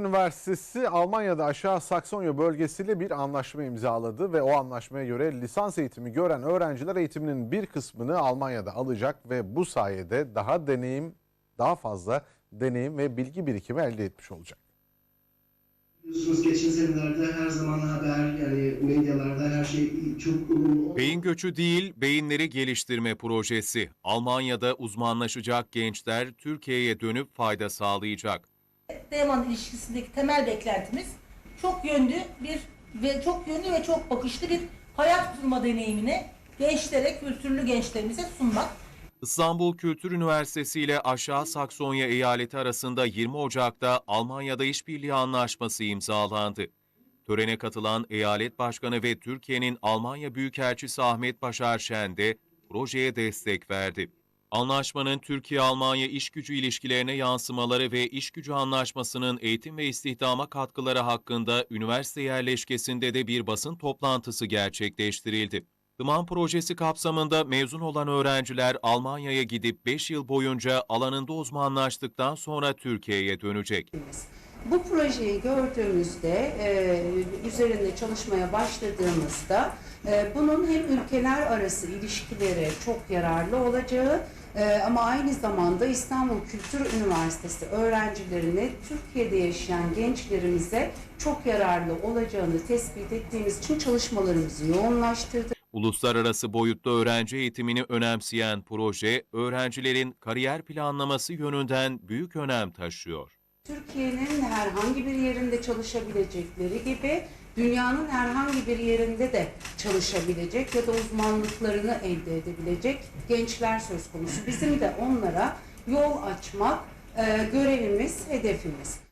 Üniversitesi Almanya'da Aşağı Saksonya bölgesiyle bir anlaşma imzaladı ve o anlaşmaya göre lisans eğitimi gören öğrenciler eğitiminin bir kısmını Almanya'da alacak ve bu sayede daha deneyim, daha fazla deneyim ve bilgi birikimi elde etmiş olacak. Biliyorsunuz geçen senelerde her zaman haber yani medyalarda her şey çok olumlu. Beyin göçü değil, beyinleri geliştirme projesi. Almanya'da uzmanlaşacak gençler Türkiye'ye dönüp fayda sağlayacak. Teoman ilişkisindeki temel beklentimiz çok yönlü bir ve çok yönlü ve çok bakışlı bir hayat kurma deneyimini gençlere, kültürlü gençlerimize sunmak. İstanbul Kültür Üniversitesi ile Aşağı Saksonya eyaleti arasında 20 Ocak'ta Almanya'da işbirliği anlaşması imzalandı. Törene katılan eyalet başkanı ve Türkiye'nin Almanya Büyükelçisi Ahmet Başar Şen de projeye destek verdi. Anlaşmanın Türkiye-Almanya iş gücü ilişkilerine yansımaları ve iş gücü anlaşmasının eğitim ve istihdama katkıları hakkında üniversite yerleşkesinde de bir basın toplantısı gerçekleştirildi. Dıman projesi kapsamında mezun olan öğrenciler Almanya'ya gidip 5 yıl boyunca alanında uzmanlaştıktan sonra Türkiye'ye dönecek. Bu projeyi gördüğümüzde, e, üzerinde çalışmaya başladığımızda e, bunun hem ülkeler arası ilişkilere çok yararlı olacağı e, ama aynı zamanda İstanbul Kültür Üniversitesi öğrencilerine Türkiye'de yaşayan gençlerimize çok yararlı olacağını tespit ettiğimiz için çalışmalarımızı yoğunlaştırdık. Uluslararası boyutta öğrenci eğitimini önemseyen proje, öğrencilerin kariyer planlaması yönünden büyük önem taşıyor. Türkiye'nin herhangi bir yerinde çalışabilecekleri gibi dünyanın herhangi bir yerinde de çalışabilecek ya da uzmanlıklarını elde edebilecek gençler söz konusu. Bizim de onlara yol açmak e, görevimiz, hedefimiz.